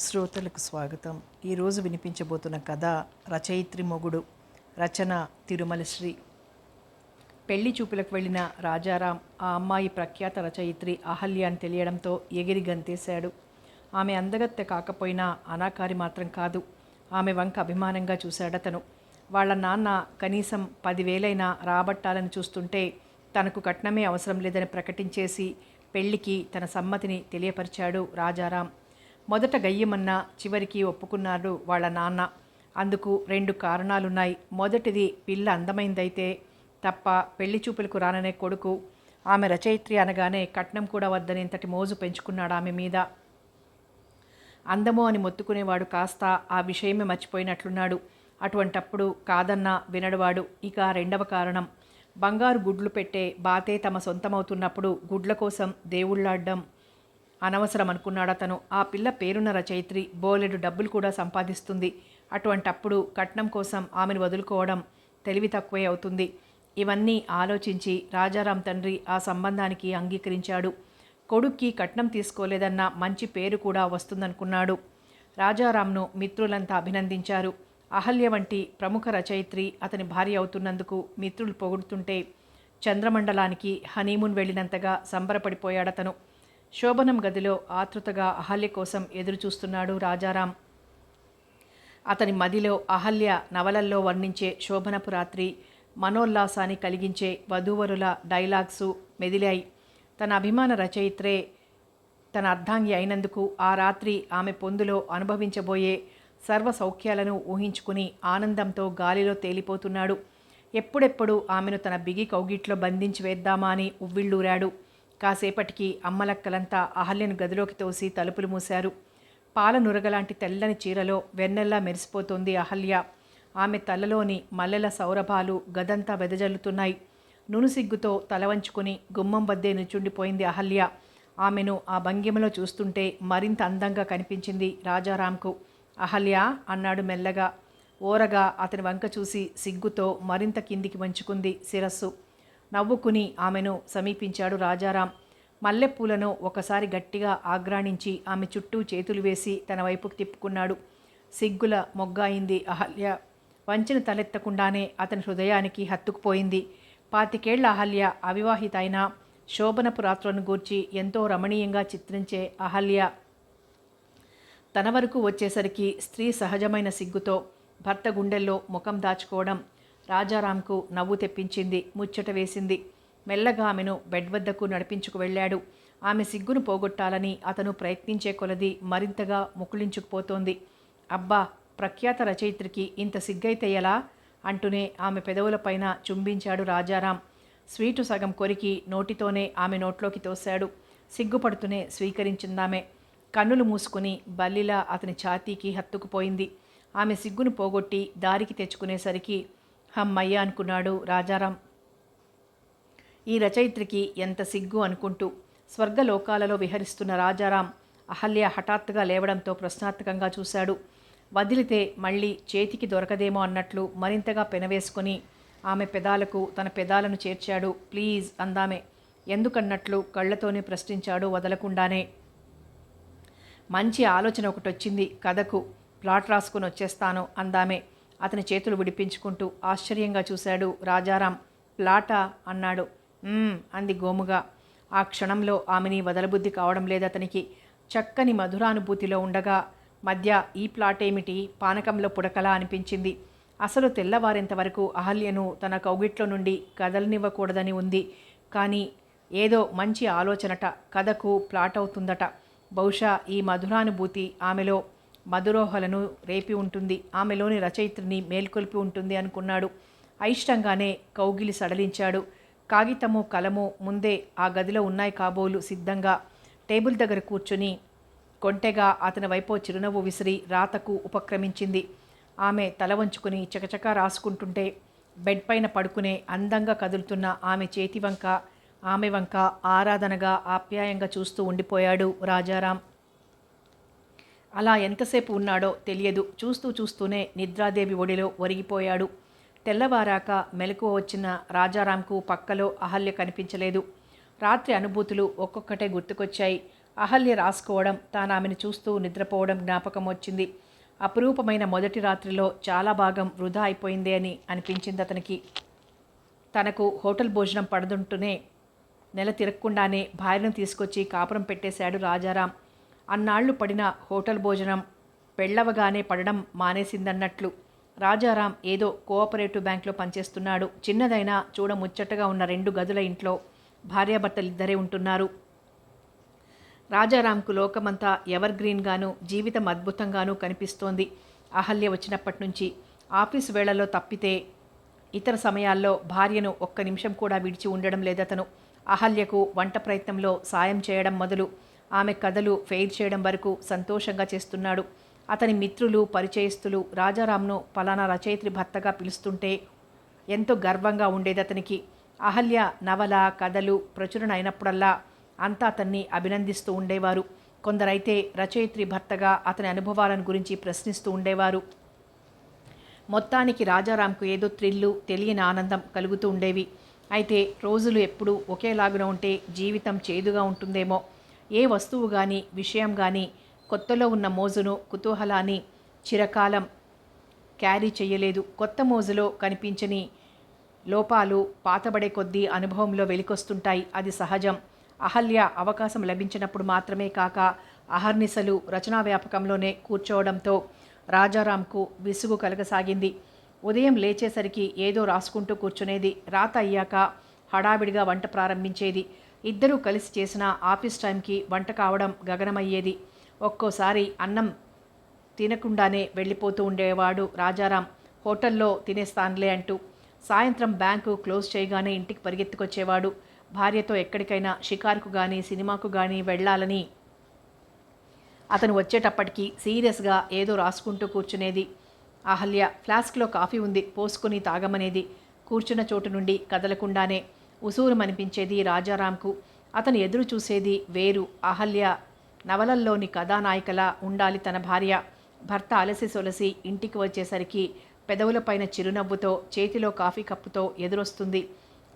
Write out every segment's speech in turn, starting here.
శ్రోతలకు స్వాగతం. ఈరోజు వినిపించబోతున్న కథ రచయిత్రి మొగుడు రచన తిరుమల శ్రీ. పెళ్ళి చూపులకు వెళ్ళిన రాజారాం ఆ అమ్మాయి ప్రఖ్యాత రచయిత్రి అహల్య అని తెలియడంతో ఎగిరి గంతేశాడు. ఆమె అందగత్తె కాకపోయినా అనాకారి మాత్రం కాదు. ఆమె వంక అభిమానంగా చూశాడతను. వాళ్ళ నాన్న కనీసం పదివేలైనా రాబట్టాలని చూస్తుంటే తనకు కట్నమే అవసరం లేదని ప్రకటించేసి పెళ్ళికి తన సమ్మతిని తెలియపరిచాడు రాజారాం. మొదట గయ్యమన్నా చివరికి ఒప్పుకున్నాడు వాళ్ళ నాన్న. అందుకు రెండు కారణాలున్నాయి. మొదటిది పిల్ల అందమైందైతే తప్ప పెళ్ళి చూపులకు రాననే కొడుకు. ఆమె రచయిత్రి అనగానే కట్నం కూడా వద్దని ఇంతటి మోజు పెంచుకున్నాడు ఆమె మీద. అందము అని మొత్తుకునేవాడు కాస్త ఆ విషయమే మర్చిపోయినట్లున్నాడు. అటువంటప్పుడు కాదన్నా వినడువాడు. ఇక రెండవ కారణం. బంగారు గుడ్లు పెట్టే బాతే తమ సొంతమవుతున్నప్పుడు గుడ్ల కోసం దేవుళ్ళాడ్డం. అనవసరం అనుకున్నాడు అతను. ఆ పిల్ల పేరున్న రచయిత్రి బోలెడు డబ్బులు కూడా సంపాదిస్తుంది. అటువంటప్పుడు కట్నం కోసం ఆమెను వదులుకోవడం తెలివి తక్కువే అవుతుంది. ఇవన్నీ ఆలోచించి రాజారాం తండ్రి ఆ సంబంధానికి అంగీకరించాడు. కొడుక్కి కట్నం తీసుకోలేదన్న మంచి పేరు కూడా వస్తుందనుకున్నాడు. రాజారాంను మిత్రులంతా అభినందించారు. అహల్య వంటి ప్రముఖ రచయిత్రి అతని భార్య అవుతున్నందుకు మిత్రులు పొగుడుతుంటే చంద్రమండలానికి హనీమూన్ వెళ్ళినంతగా సంబరపడిపోయాడతను. శోభనం గదిలో ఆతృతగా అహల్య కోసం ఎదురుచూస్తున్నాడు రాజారాం. అతని మదిలో అహల్య నవలల్లో వర్ణించే శోభనపు రాత్రి మనోల్లాసాన్ని కలిగించే వధూవరుల డైలాగ్సు మెదిలాయి. తన అభిమాన రచయిత్రే తన అర్ధాంగి అయినందుకు ఆ రాత్రి ఆమె పొందులో అనుభవించబోయే సర్వ సౌఖ్యాలను ఊహించుకుని ఆనందంతో గాలిలో తేలిపోతున్నాడు. ఎప్పుడెప్పుడు ఆమెను తన బిగి కౌగిట్లో బంధించి వేద్దామా అని ఉవ్విళ్ళూరాడు. కాసేపటికి అమ్మలక్కలంతా అహల్యను గదిలోకి తోసి తలుపులు మూశారు. పాల నురగలాంటి తెల్లని చీరలో వెన్నెల్లా మెరిసిపోతోంది అహల్య. ఆమె తలలోని మల్లెల సౌరభాలు గదంతా వెదజల్లుతున్నాయి. నునుసిగ్గుతో తలవంచుకుని గుమ్మం వద్దే నిచుండిపోయింది అహల్య. ఆమెను ఆ భంగిమలో చూస్తుంటే మరింత అందంగా కనిపించింది రాజారాంకు. అహల్య అన్నాడు మెల్లగా. ఓరగా అతని వంక చూసి సిగ్గుతో మరింత కిందికి వంచుకుంది శిరస్సు. నవ్వుకుని ఆమెను సమీపించాడు రాజారాం. మల్లెపూలను ఒకసారి గట్టిగా ఆగ్రాణించి ఆమె చుట్టూ చేతులు వేసి తన వైపుకు తిప్పుకున్నాడు. సిగ్గుల మొగ్గాయింది అహల్య. వంచిన తలెత్తకుండానే అతని హృదయానికి హత్తుకుపోయింది. పాతికేళ్ళ అహల్య అవివాహిత అయిన శోభనపు రాత్రులను గూర్చి ఎంతో రమణీయంగా చిత్రించే అహల్య తన వరకు వచ్చేసరికి స్త్రీ సహజమైన సిగ్గుతో భర్త గుండెల్లో ముఖం దాచుకోవడం రాజారాంకు నవ్వు తెప్పించింది ముచ్చట వేసింది. మెల్లగా ఆమెను బెడ్ వద్దకు నడిపించుకు వెళ్ళాడు. ఆమె సిగ్గును పోగొట్టాలని అతను ప్రయత్నించే కొలది మరింతగా ముకుళించుకుపోతోంది. అబ్బా ప్రఖ్యాత రచయిత్రికి ఇంత సిగ్గైతే ఎలా? అంటూనే ఆమె పెదవులపైన చుంబించాడు రాజారాం. స్వీటు సగం కొరికి నోటితోనే ఆమె నోట్లోకి తోశాడు. సిగ్గుపడుతూనే స్వీకరించిందామె. కన్నులు మూసుకుని బల్లిలా అతని ఛాతీకి హత్తుకుపోయింది. ఆమె సిగ్గును పోగొట్టి దారికి తెచ్చుకునేసరికి హమ్మయ్య అనుకున్నాడు రాజారాం. ఈ రచయిత్రికి ఎంత సిగ్గు అనుకుంటూ స్వర్గలోకాలలో విహరిస్తున్న రాజారాం అహల్య హఠాత్తుగా లేవడంతో ప్రశ్నార్థకంగా చూశాడు. వదిలితే మళ్ళీ చేతికి దొరకదేమో అన్నట్లు మరింతగా పెనవేసుకుని ఆమె పెదాలకు తన పెదాలను చేర్చాడు. ప్లీజ్ అందామే. ఎందుకన్నట్లు కళ్ళతోనే ప్రశ్నించాడు వదలకుండానే. మంచి ఆలోచన ఒకటి వచ్చింది కథకు ప్లాట్ రాసుకుని వచ్చేస్తాను అందామే. అతని చేతులు విడిపించుకుంటూ ఆశ్చర్యంగా చూశాడు రాజారాం. ప్లాటా అన్నాడు. అంది గోముగా. ఆ క్షణంలో ఆమెని వదలబుద్ధి కావడం లేదు అతనికి చక్కని మధురానుభూతిలో ఉండగా మధ్య ఈ ప్లాట్ ఏమిటి పానకంలో పుడకలా అనిపించింది. అసలు తెల్లవారేంతవరకు అహల్యను తన కౌగిట్లో నుండి కదలనివ్వకూడదని ఉంది. కానీ ఏదో మంచి ఆలోచనట కథకు ప్లాట్ అవుతుందట బహుశా ఈ మధురానుభూతి ఆమెలో మధురోహలను రేపి ఉంటుంది. ఆమెలోని రచయిత్రిని మేల్కొల్పి ఉంటుంది అనుకున్నాడు. అయిష్టంగానే కౌగిలి సడలించాడు. కాగితము కలము ముందే ఆ గదిలో ఉన్నాయి కాబోలు సిద్ధంగా. టేబుల్ దగ్గర కూర్చుని కొంటెగా అతని వైపు చిరునవ్వు విసిరి రాతకు ఉపక్రమించింది. ఆమె తల వంచుకుని చకచకా రాసుకుంటుంటే బెడ్ పైన పడుకునే అందంగా కదులుతున్న ఆమె చేతి వంక ఆమె వంక ఆరాధనగా ఆప్యాయంగా చూస్తూ ఉండిపోయాడు రాజారాం. అలా ఎంతసేపు ఉన్నాడో తెలియదు. చూస్తూ చూస్తూనే నిద్రాదేవి ఒడిలో ఒరిగిపోయాడు. తెల్లవారాక మెలకువ వచ్చిన రాజారాంకు పక్కలో అహల్య కనిపించలేదు. రాత్రి అనుభూతులు ఒక్కొక్కటే గుర్తుకొచ్చాయి. అహల్య రాసుకోవడం తాను ఆమెను చూస్తూ నిద్రపోవడం జ్ఞాపకం వచ్చింది. అపురూపమైన మొదటి రాత్రిలో చాలా భాగం వృధా అయిపోయిందే అని అనిపించింది అతనికి. తనకు హోటల్ భోజనం పడుతుంటూనే నెల తిరగకుండానే భార్యను తీసుకొచ్చి కాపురం పెట్టేశాడు రాజారాం. అన్నాళ్ళు పడిన హోటల్ భోజనం పెళ్ళవగానే పడడం మానేసిందన్నట్లు. రాజారాం ఏదో కోఆపరేటివ్ బ్యాంక్లో పనిచేస్తున్నాడు. చిన్నదైనా చూడ ముచ్చటగా ఉన్న రెండు గదుల ఇంట్లో భార్యాభర్తలిద్దరే ఉంటున్నారు. రాజారాంకు లోకమంతా ఎవర్ గ్రీన్గాను జీవితం అద్భుతంగానూ కనిపిస్తోంది. అహల్య వచ్చినప్పటి నుంచి ఆఫీసు వేళల్లో తప్పితే ఇతర సమయాల్లో భార్యను ఒక్క నిమిషం కూడా విడిచి ఉండడం లేదతను. అహల్యకు వంట ప్రయత్నంలో సాయం చేయడం మొదలు. ఆమె కథలు ఫెయిర్ చేయడం వరకు సంతోషంగా చేస్తున్నాడు. అతని మిత్రులు పరిచయస్తులు రాజారాంను పలానా రచయిత్రి భర్తగా పిలుస్తుంటే ఎంతో గర్వంగా ఉండేది అతనికి. అహల్య నవల కథలు ప్రచురణ అయినప్పుడల్లా అంతా అతన్ని అభినందిస్తూ ఉండేవారు. కొందరైతే రచయిత్రి భర్తగా అతని అనుభవాలను గురించి ప్రశ్నిస్తూ ఉండేవారు. మొత్తానికి రాజారాంకు ఏదో థ్రిల్లు తెలియని ఆనందం కలుగుతూ ఉండేవి. అయితే రోజులు ఎప్పుడూ ఒకేలాగున ఉంటే జీవితం చేదుగా ఉంటుందేమో ఏ వస్తువు కానీ విషయం కానీ కొత్తలో ఉన్న మోజును కుతూహలాన్ని చిరకాలం క్యారీ చేయలేదు కొత్త మోజులో కనిపించని లోపాలు పాతబడే కొద్దీ అనుభవంలో వెలికొస్తుంటాయి. అది సహజం. అహల్య అవకాశం లభించినప్పుడు మాత్రమే కాక అహర్నిశలు రచనా వ్యాపకంలోనే కూర్చోవడంతో రాజారాంకు విసుగు కలగసాగింది. ఉదయం లేచేసరికి ఏదో రాసుకుంటూ కూర్చునేది. రాత అయ్యాక హడావిడిగా వంట ప్రారంభించేది. ఇద్దరూ కలిసి చేసిన ఆఫీస్ టైంకి వంట కావడం గగనమయ్యేది. ఒక్కోసారి అన్నం తినకుండానే వెళ్ళిపోతూ ఉండేవాడు రాజారాం. హోటల్లో తినేస్తానులే అంటూ సాయంత్రం బ్యాంకు క్లోజ్ చేయగానే ఇంటికి పరిగెత్తుకొచ్చేవాడు. భార్యతో ఎక్కడికైనా షికారుకు కానీ సినిమాకు కానీ వెళ్ళాలని అతను వచ్చేటప్పటికి సీరియస్గా ఏదో రాసుకుంటూ కూర్చునేది. అహల్య ఫ్లాస్క్లో కాఫీ ఉంది పోసుకుని తాగమనేది. కూర్చున్న చోటు నుండి కదలకుండానే ఉసూరుమనిపించేది రాజారాంకు. అతను ఎదురు చూసేది వేరు అహల్య. నవలల్లోని కథానాయికలా ఉండాలి తన భార్య. భర్త అలసి సొలసి ఇంటికి వచ్చేసరికి పెదవులపైన చిరునవ్వుతో చేతిలో కాఫీ కప్పుతో ఎదురొస్తుంది.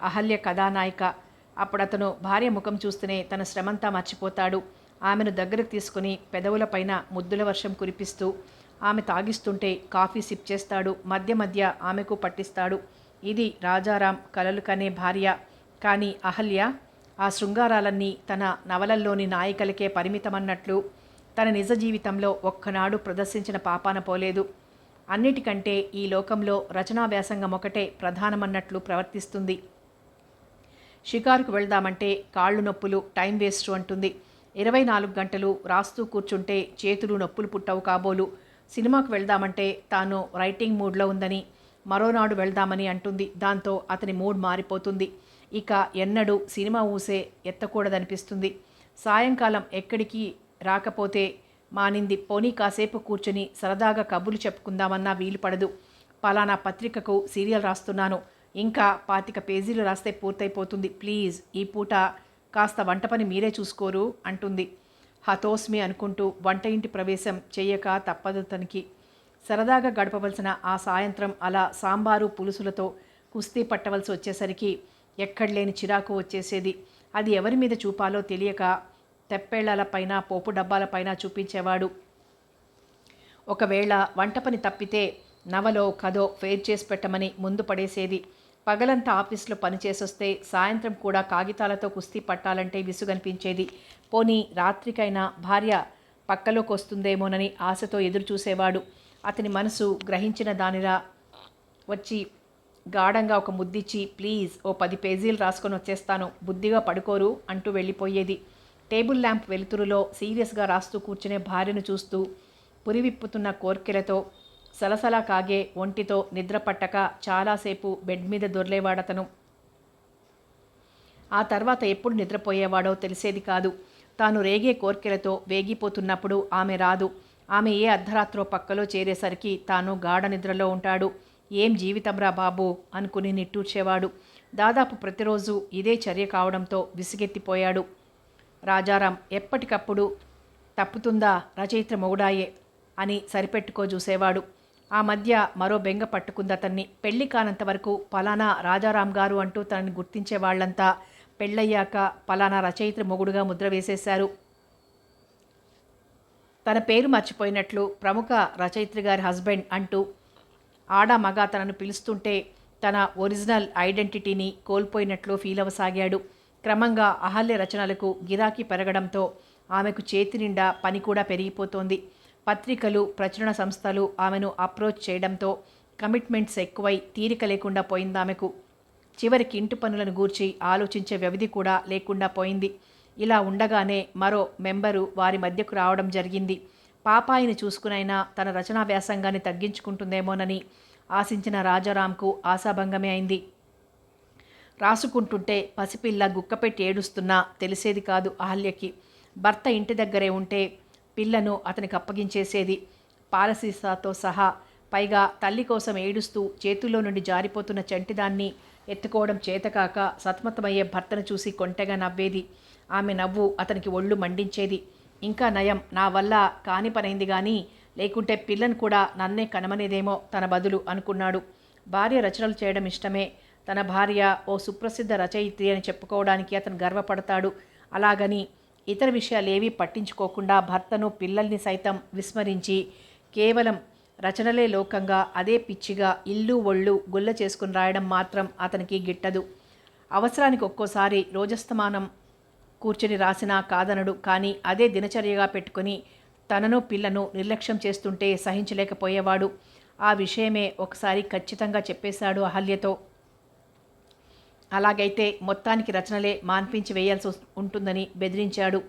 అహల్య కథానాయిక. అప్పుడు అతను భార్య ముఖం చూస్తూనే తన శ్రమంతా మర్చిపోతాడు. ఆమెను దగ్గరకు తీసుకుని పెదవులపైన ముద్దుల వర్షం కురిపిస్తూ ఆమె తాగిస్తుంటే కాఫీ సిప్ చేస్తాడు. మధ్య మధ్య ఆమెకు పట్టిస్తాడు. ఇది రాజారాం కలలు కనే భార్య. కానీ అహల్య ఆ శృంగారాలన్నీ తన నవలల్లోని నాయికలకే పరిమితమన్నట్లు తన నిజ జీవితంలో ఒక్కనాడు ప్రదర్శించిన పాపాన పోలేదు. అన్నిటికంటే ఈ లోకంలో రచనా వ్యాసంగం ఒకటే ప్రధానమన్నట్లు ప్రవర్తిస్తుంది. షికారుకు వెళ్దామంటే కాళ్ళు నొప్పులు టైం వేస్ట్ అంటుంది. ఇరవై నాలుగు గంటలు రాస్తూ కూర్చుంటే చేతులు నొప్పులు పుట్టవు కాబోలు. సినిమాకు వెళ్దామంటే తాను రైటింగ్ మూడ్లో ఉందని మరోనాడు వెళ్దామని అంటుంది. దాంతో అతని మూడ్ మారిపోతుంది. ఇక ఎన్నడూ సినిమా ఊసే ఎత్తకూడదనిపిస్తుంది. సాయంకాలం ఎక్కడికి రాకపోతే మానింది పోనీ కాసేపు కూర్చొని సరదాగా కబుర్లు చెప్పుకుందామన్నా వీలు పడదు పలానా పత్రికకు సీరియల్ రాస్తున్నాను. ఇంకా పాతిక పేజీలు రాస్తే పూర్తయిపోతుంది. ప్లీజ్ ఈ పూట కాస్త వంట పని మీరే చూసుకోరు అంటుంది. హతోస్మి అనుకుంటూ వంట ఇంటి ప్రవేశం చెయ్యక తప్పదు తనకి. సరదాగా గడపవలసిన ఆ సాయంత్రం అలా సాంబారు పులుసులతో కుస్తీ పట్టవలసి వచ్చేసరికి ఎక్కడలేని చిరాకు వచ్చేసేది. అది ఎవరి మీద చూపాలో తెలియక తెప్పేళ్ళపైన పోపు డబ్బాలపైన చూపించేవాడు. ఒకవేళ వంట పని తప్పితే నవలో కథో ఫేర్ చేసి పెట్టమని ముందు పడేసేది. పగలంతా ఆఫీస్లో పనిచేసొస్తే సాయంత్రం కూడా కాగితాలతో కుస్తీ పట్టాలంటే విసుగనిపించేది. పోనీ రాత్రికైనా భార్య పక్కలోకి వస్తుందేమోనని ఆశతో ఎదురుచూసేవాడు. అతని మనసు గ్రహించిన దానిలా వచ్చి గాఢంగా ఒక ముద్దిచ్చి ప్లీజ్ ఓ పది పేజీలు రాసుకొని వచ్చేస్తాను బుద్ధిగా పడుకోరు అంటూ వెళ్ళిపోయేది. టేబుల్ ల్యాంప్ వెలుతురులో సీరియస్గా రాస్తూ కూర్చునే భార్యను చూస్తూ పురివిప్పుతున్న కోర్కెలతో సలసలా కాగే ఒంటితో నిద్రపట్టక చాలాసేపు బెడ్ మీద దొర్లేవాడతను. ఆ తర్వాత ఎప్పుడు నిద్రపోయేవాడో తెలిసేది కాదు. తాను రేగే కోర్కెలతో వేగిపోతున్నప్పుడు ఆమె రాదు. ఆమె ఏ అర్ధరాత్రో పక్కలో చేరేసరికి తాను గాఢ నిద్రలో ఉంటాడు. ఏం జీవితంరా బాబు అనుకుని నిట్టూర్చేవాడు. దాదాపు ప్రతిరోజు ఇదే చర్య కావడంతో విసిగెత్తిపోయాడు. రాజారాం ఎప్పటికప్పుడు తప్పుతుందా రచయిత్ర మొగుడాయే అని సరిపెట్టుకో చూసేవాడు. ఆ మధ్య మరో బెంగ పట్టుకుందతన్ని. పెళ్ళి కానంత వరకు పలానా రాజారాం గారు అంటూ తనని గుర్తించే వాళ్ళంతా పెళ్ళయ్యాక పలానా రచయిత్ర మొగుడుగా ముద్ర వేసేశారు. తన పేరు మర్చిపోయినట్లు ప్రముఖ రచయిత్రి గారి హస్బెండ్ అంటూ ఆడ మగ తనను పిలుస్తుంటే తన ఒరిజినల్ ఐడెంటిటీని కోల్పోయినట్లు ఫీల్ అవసాగాడు. క్రమంగా అహల్య రచనలకు గిరాకీ పెరగడంతో ఆమెకు చేతి నిండా పని కూడా పెరిగిపోతోంది. పత్రికలు ప్రచురణ సంస్థలు ఆమెను అప్రోచ్ చేయడంతో కమిట్మెంట్స్ ఎక్కువై తీరిక లేకుండా పోయింది ఆమెకు. చివరికి ఇంటి పనులను గూర్చి ఆలోచించే వ్యవధి కూడా లేకుండా పోయింది. ఇలా ఉండగానే మరో మెంబరు వారి మధ్యకు రావడం జరిగింది. పాపాయిని చూసుకునైనా తన రచనా వ్యాసంగాన్ని తగ్గించుకుంటుందేమోనని ఆశించిన రాజారాంకు ఆశాభంగమే అయింది. రాసుకుంటుంటే పసిపిల్ల గుక్కపెట్టి ఏడుస్తున్నా తెలిసేది కాదు అహల్యకి. భర్త ఇంటి దగ్గరే ఉంటే పిల్లను అతనికి అప్పగించేసేది. పాలసీసాతో సహా పైగా తల్లి కోసం ఏడుస్తూ చేతుల్లో నుండి జారిపోతున్న చంటిదాన్ని ఎత్తుకోవడం చేతకాక సతమతమయ్యే భర్తను చూసి కొంటెగా నవ్వేది. ఆమె నవ్వు అతనికి ఒళ్ళు మండించేది. ఇంకా నయం. నా వల్ల కాని పనైంది కానీ లేకుంటే పిల్లను కూడా నన్నే కనమనేదేమో తన బదులు అనుకున్నాడు. భార్య రచనలు చేయడం ఇష్టమే. తన భార్య ఓ సుప్రసిద్ధ రచయిత్రి అని చెప్పుకోవడానికి అతను గర్వపడతాడు. అలాగని ఇతర విషయాలేవీ పట్టించుకోకుండా భర్తను పిల్లల్ని సైతం విస్మరించి కేవలం రచనలే లోకంగా అదే పిచ్చిగా ఇల్లు ఒళ్ళు గుల్ల చేసుకుని రాయడం మాత్రం అతనికి గిట్టదు. అవసరానికి ఒక్కోసారి రోజస్తమానం కూర్చొని రాసినా కాదనడు. కానీ అదే దినచర్యగా పెట్టుకుని తనను పిల్లను నిర్లక్ష్యం చేస్తుంటే సహించలేకపోయేవాడు. ఆ విషయమే ఒకసారి ఖచ్చితంగా చెప్పేశాడు అహల్యతో. అలాగైతే మొత్తానికి రచనలే మాన్పించి వేయాల్సి ఉంటుందని బెదిరించాడు.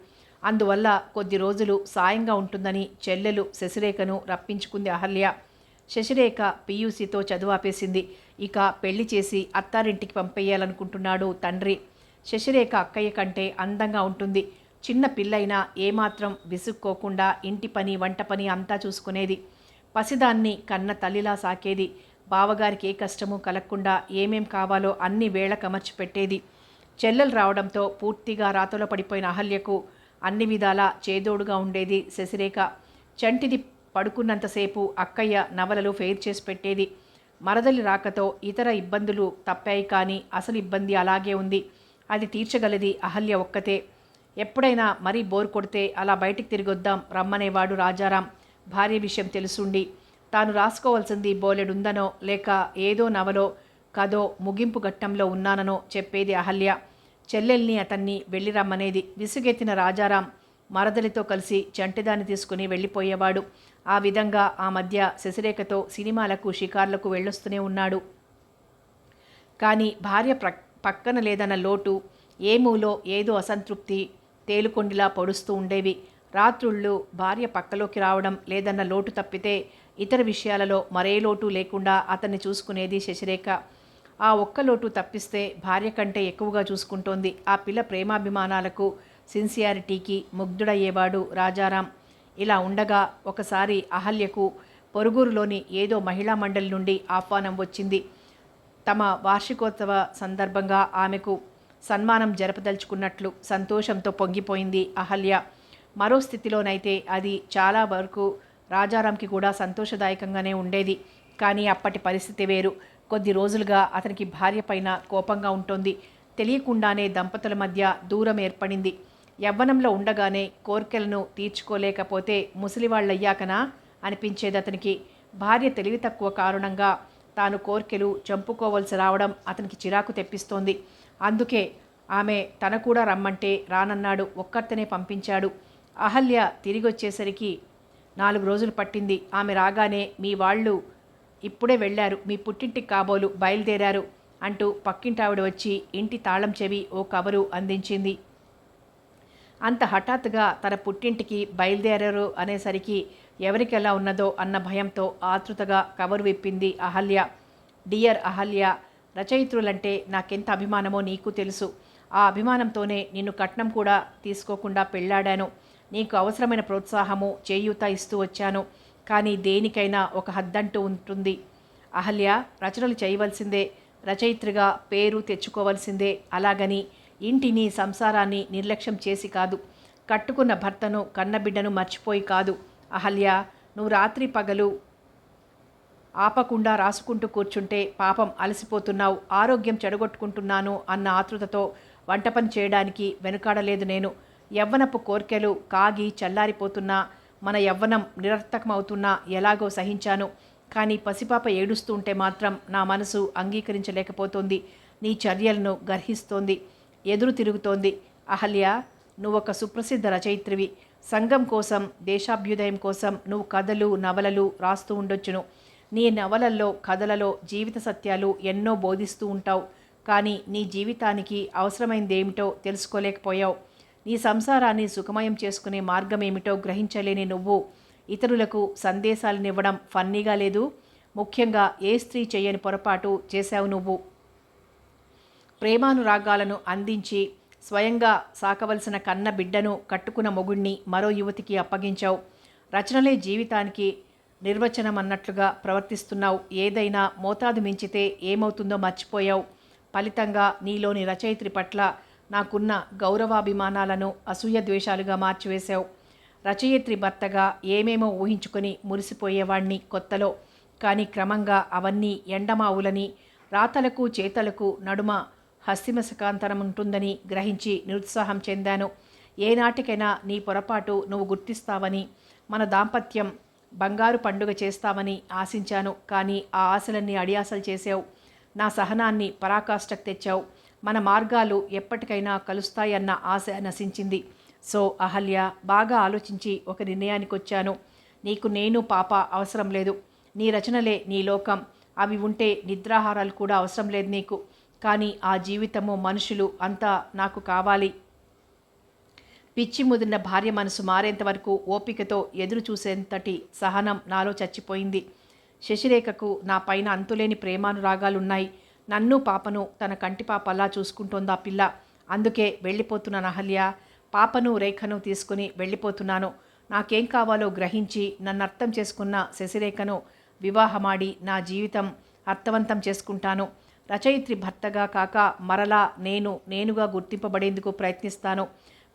అందువల్ల కొద్ది రోజులు సాయంగా ఉంటుందని చెల్లెలు శశిరేఖను రప్పించుకుంది అహల్య. శశిరేఖ పీయూసీతో చదువాపేసింది ఇక పెళ్ళి చేసి అత్తారింటికి పంపేయాలనుకుంటున్నాడు తండ్రి. శశిరేఖ అక్కయ్య కంటే అందంగా ఉంటుంది. చిన్న పిల్లైనా ఏమాత్రం విసుక్కోకుండా ఇంటి పని వంట పని అంతా చూసుకునేది. పసిదాన్ని కన్న తల్లిలా సాకేది. బావగారికి ఏ కష్టమూ కలగకుండా ఏమేం కావాలో అన్ని వేళ కమర్చి పెట్టేది. చెల్లెలు రావడంతో పూర్తిగా రాతలో పడిపోయిన అహల్యకు అన్ని విధాలా చేదోడుగా ఉండేది శశిరేఖ. చంటిది పడుకున్నంతసేపు అక్కయ్య నవలలు ఫెయిర్ చేసి పెట్టేది. మరదలి రాకతో ఇతర ఇబ్బందులు తప్పాయి కానీ అసలు ఇబ్బంది అలాగే ఉంది. అది తీర్చగలది అహల్య ఒక్కతే. ఎప్పుడైనా మరీ బోర్ కొడితే అలా బయటికి తిరిగొద్దాం రమ్మనేవాడు రాజారాం. భార్య విషయం తెలుసుండి. తాను రాసుకోవాల్సింది బోలెడుందనో లేక ఏదో నవలో కదో ముగింపు ఘట్టంలో ఉన్నాననో చెప్పేది అహల్య. చెల్లెల్ని అతన్ని వెళ్ళి రమ్మనేది విసుగెత్తిన రాజారాం. మరదలితో కలిసి చంటిదాన్ని తీసుకుని వెళ్ళిపోయేవాడు. ఆ విధంగా ఆ మధ్య శశిరేఖతో సినిమాలకు షికార్లకు వెళ్ళొస్తూనే ఉన్నాడు. కానీ భార్య ప్ర పక్కన లేదన్న లోటు ఏ మూలో ఏదో అసంతృప్తి తేలుకొండిలా పొడుస్తూ ఉండేవి. రాత్రుళ్ళు భార్య పక్కలోకి రావడం లేదన్న లోటు తప్పితే ఇతర విషయాలలో మరే లోటు లేకుండా అతన్ని చూసుకునేది శశిరేఖ. ఆ ఒక్క లోటు తప్పిస్తే భార్య కంటే ఎక్కువగా చూసుకుంటోంది. ఆ పిల్ల ప్రేమాభిమానాలకు సిన్సియారిటీకి ముగ్ధుడయ్యేవాడు రాజారాం. ఇలా ఉండగా ఒకసారి అహల్యకు పొరుగురులోని ఏదో మహిళా మండలి నుండి ఆహ్వానం వచ్చింది. తమ వార్షికోత్సవ సందర్భంగా ఆమెకు సన్మానం జరపదలుచుకున్నట్లు సంతోషంతో పొంగిపోయింది అహల్య. మరో స్థితిలోనైతే అది చాలా వరకు రాజారాంకి కూడా సంతోషదాయకంగానే ఉండేది. కానీ అప్పటి పరిస్థితి వేరు. కొద్ది రోజులుగా అతనికి భార్య పైన కోపంగా ఉంటుంది. తెలియకుండానే దంపతుల మధ్య దూరం ఏర్పడింది. యవ్వనంలో ఉండగానే కోర్కెలను తీర్చుకోలేకపోతే ముసలివాళ్ళయ్యాకనా అనిపించేది అతనికి భార్య తెలివి తక్కువ కారణంగా తాను కోర్కెలు చంపుకోవలసి రావడం అతనికి చిరాకు తెప్పిస్తోంది. అందుకే ఆమె తన కూడా రమ్మంటే రానన్నాడు. ఒక్కర్తనే పంపించాడు. అహల్య తిరిగి వచ్చేసరికి నాలుగు రోజులు పట్టింది. ఆమె రాగానే మీ వాళ్ళు ఇప్పుడే వెళ్ళారు. మీ పుట్టింటికి కాబోలు బయలుదేరారు అంటూ పక్కింటావిడ వచ్చి ఇంటి తాళం చెవి ఓ కవరు అందించింది. అంత హఠాత్తుగా తన పుట్టింటికి బయలుదేరారు అనేసరికి ఎవరికెలా ఉన్నదో అన్న భయంతో ఆతృతగా కవరు విప్పింది అహల్య. డియర్ అహల్య రచయిత్రులంటే నాకెంత అభిమానమో నీకు తెలుసు. ఆ అభిమానంతోనే నిన్ను కట్నం కూడా తీసుకోకుండా పెళ్ళాడాను నీకు అవసరమైన ప్రోత్సాహము చేయూత ఇస్తూ వచ్చాను. కానీ దేనికైనా ఒక హద్దంటూ ఉంటుంది. అహల్య రచనలు చేయవలసిందే రచయిత్రిగా పేరు తెచ్చుకోవలసిందే అలాగని ఇంటిని సంసారాన్ని నిర్లక్ష్యం చేసి కాదు. కట్టుకున్న భర్తను కన్నబిడ్డను మర్చిపోయి కాదు. అహల్య నువ్వు రాత్రి పగలు ఆపకుండా రాసుకుంటూ కూర్చుంటే పాపం అలసిపోతున్నావు. ఆరోగ్యం చెడగొట్టుకుంటున్నాను అన్న ఆతృతతో వంట పని చేయడానికి వెనుకాడలేదు నేను. యవ్వనపు కోర్కెలు కాగి చల్లారిపోతున్నా మన యవ్వనం నిరర్థకమవుతున్నా ఎలాగో సహించాను. కానీ పసిపాప ఏడుస్తూ ఉంటే మాత్రం నా మనసు అంగీకరించలేకపోతుంది. నీ చర్యలను గర్హిస్తోంది. ఎదురు తిరుగుతోంది అహల్య నువ్వొక సుప్రసిద్ధ రచయిత్రివి. సంఘం కోసం దేశాభ్యుదయం కోసం నువ్వు కథలు నవలలు రాస్తూ ఉండొచ్చును. నీ నవలల్లో కథలలో జీవిత సత్యాలు ఎన్నో బోధిస్తూ ఉంటావు. కానీ నీ జీవితానికి అవసరమైందేమిటో తెలుసుకోలేకపోయావు. నీ సంసారాన్ని సుఖమయం చేసుకునే మార్గం ఏమిటో గ్రహించలేని నువ్వు. ఇతరులకు సందేశాలనివ్వడం ఫన్నీగా లేదు. ముఖ్యంగా ఏ స్త్రీ చేయని పొరపాటు చేశావు నువ్వు? ప్రేమానురాగాలను అందించి స్వయంగా సాకవలసిన కన్న బిడ్డను కట్టుకున్న మొగుణ్ణి మరో యువతికి అప్పగించావు. రచనలే జీవితానికి నిర్వచనం అన్నట్లుగా ప్రవర్తిస్తున్నావు. ఏదైనా మోతాదు మించితే ఏమవుతుందో మర్చిపోయావు. ఫలితంగా నీలోని రచయిత్రి పట్ల నాకున్న గౌరవాభిమానాలను అసూయ ద్వేషాలుగా మార్చివేశావు. రచయిత్రి భర్తగా ఏమేమో ఊహించుకొని మురిసిపోయేవాణ్ణి కొత్తలో కానీ క్రమంగా అవన్నీ ఎండమావులని రాతలకు చేతలకు నడుమ హస్తిమసకాంతరం ఉంటుందని గ్రహించి నిరుత్సాహం చెందాను. ఏనాటికైనా నీ పొరపాటు నువ్వు గుర్తిస్తావని మన దాంపత్యం బంగారు పండుగ చేస్తావని ఆశించాను. కానీ ఆ ఆశలన్నీ అడియాసలు చేసావు నా సహనాన్ని పరాకాష్ఠకు తెచ్చావు. మన మార్గాలు ఎప్పటికైనా కలుస్తాయన్న ఆశ నశించింది. సో అహల్య బాగా ఆలోచించి ఒక నిర్ణయానికి వచ్చాను నీకు నేను పాప అవసరం లేదు. నీ రచనలే నీ లోకం. అవి ఉంటే నిద్రాహారాలు కూడా అవసరం లేదు నీకు. కానీ ఆ జీవితము మనుషులు అంతా నాకు కావాలి. పిచ్చి ముదిరిన భార్య మనసు మారేంత వరకు ఓపికతో ఎదురు చూసేంతటి సహనం నాలో చచ్చిపోయింది. శశిరేఖకు నా పైన అంతులేని ప్రేమానురాగాలున్నాయి. నన్ను పాపను తన కంటి పాపలా చూసుకుంటోందా పిల్ల. అందుకే వెళ్ళిపోతున్నాను అహల్య. పాపను రేఖను తీసుకుని వెళ్ళిపోతున్నాను. నాకేం కావాలో గ్రహించి నన్ను అర్థం చేసుకున్న శశిరేఖను వివాహమాడి నా జీవితం అర్థవంతం చేసుకుంటాను. రచయిత్రి భర్తగా కాక మరలా నేను నేనుగా గుర్తింపబడేందుకు ప్రయత్నిస్తాను.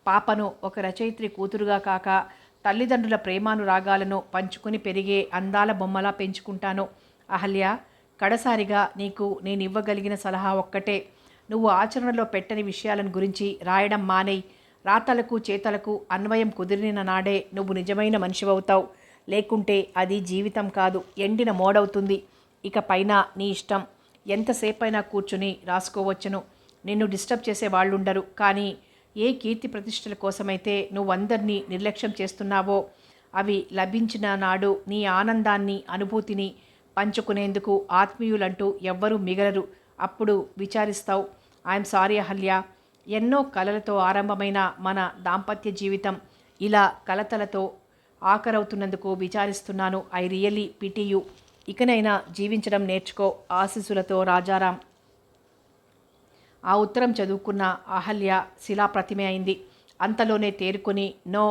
పాపను ఒక రచయిత్రి కూతురుగా కాక తల్లిదండ్రుల ప్రేమానురాగాలను పంచుకుని పెరిగే అందాల బొమ్మలా పెంచుకుంటాను. అహల్య కడసారిగా నీకు నేను ఇవ్వగలిగిన సలహా ఒక్కటే. నువ్వు ఆచరణలో పెట్టని విషయాలను గురించి రాయడం మానేయి. రాతలకు చేతలకు అన్వయం కుదిరిన నాడే నువ్వు నిజమైన మనిషివవుతావు. లేకుంటే అది జీవితం కాదు ఎండిన మోడవుతుంది. ఇక పైన నీ ఇష్టం. ఎంతసేపైనా కూర్చుని రాసుకోవచ్చును. నిన్ను డిస్టర్బ్ చేసే వాళ్ళుండరు. కానీ ఏ కీర్తి ప్రతిష్టల కోసమైతే నువ్వందరినీ నిర్లక్ష్యం చేస్తున్నావో అవి లభించిన నాడు నీ ఆనందాన్ని అనుభూతిని పంచుకునేందుకు ఆత్మీయులంటూ ఎవ్వరూ మిగలరు. అప్పుడు విచారిస్తావు. I'm sorry Ahalya. ఎన్నో కలలతో ఆరంభమైన మన దాంపత్య జీవితం ఇలా కలతలతో ఆఖరవుతున్నందుకు విచారిస్తున్నాను. ఐ రియలీ పిటియు ఇకనైనా జీవించడం నేర్చుకో ఆశీస్సులతో రాజారాం. ఆ ఉత్తరం చదువుకున్న అహల్య శిలాప్రతిమే అయింది. అంతలోనే తేరుకుని నో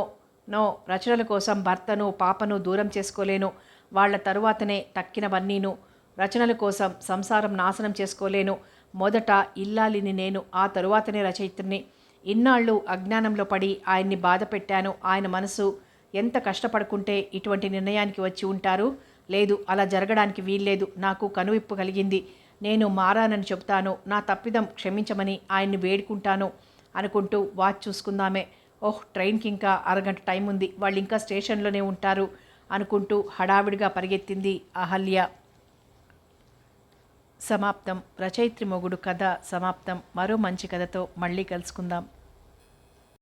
నో రచనల కోసం భర్తను పాపను దూరం చేసుకోలేను. వాళ్ళ తరువాతనే తక్కినవన్నీను. రచనల కోసం సంసారం నాశనం చేసుకోలేను. మొదట ఇల్లాలిని నేను ఆ తరువాతనే రచయిత్రిని. ఇన్నాళ్ళు అజ్ఞానంలో పడి ఆయన్ని బాధ పెట్టాను ఆయన మనసు ఎంత కష్టపడుకుంటే ఇటువంటి నిర్ణయానికి వచ్చి ఉంటారు? లేదు అలా జరగడానికి వీల్లేదు. నాకు కనువిప్పు కలిగింది. నేను మారానని చెప్తాను నా తప్పిదం క్షమించమని ఆయన్ని వేడుకుంటాను అనుకుంటూ వాచ్ చూసుకుందామే. ఓహ్ ట్రైన్కి ఇంకా అరగంట టైం ఉంది వాళ్ళు ఇంకా స్టేషన్లోనే ఉంటారు అనుకుంటూ హడావిడిగా పరిగెత్తింది అహల్య. సమాప్తం. రచయిత్రి మొగుడు కథ సమాప్తం. మరో మంచి కథతో మళ్ళీ కలుసుకుందాం.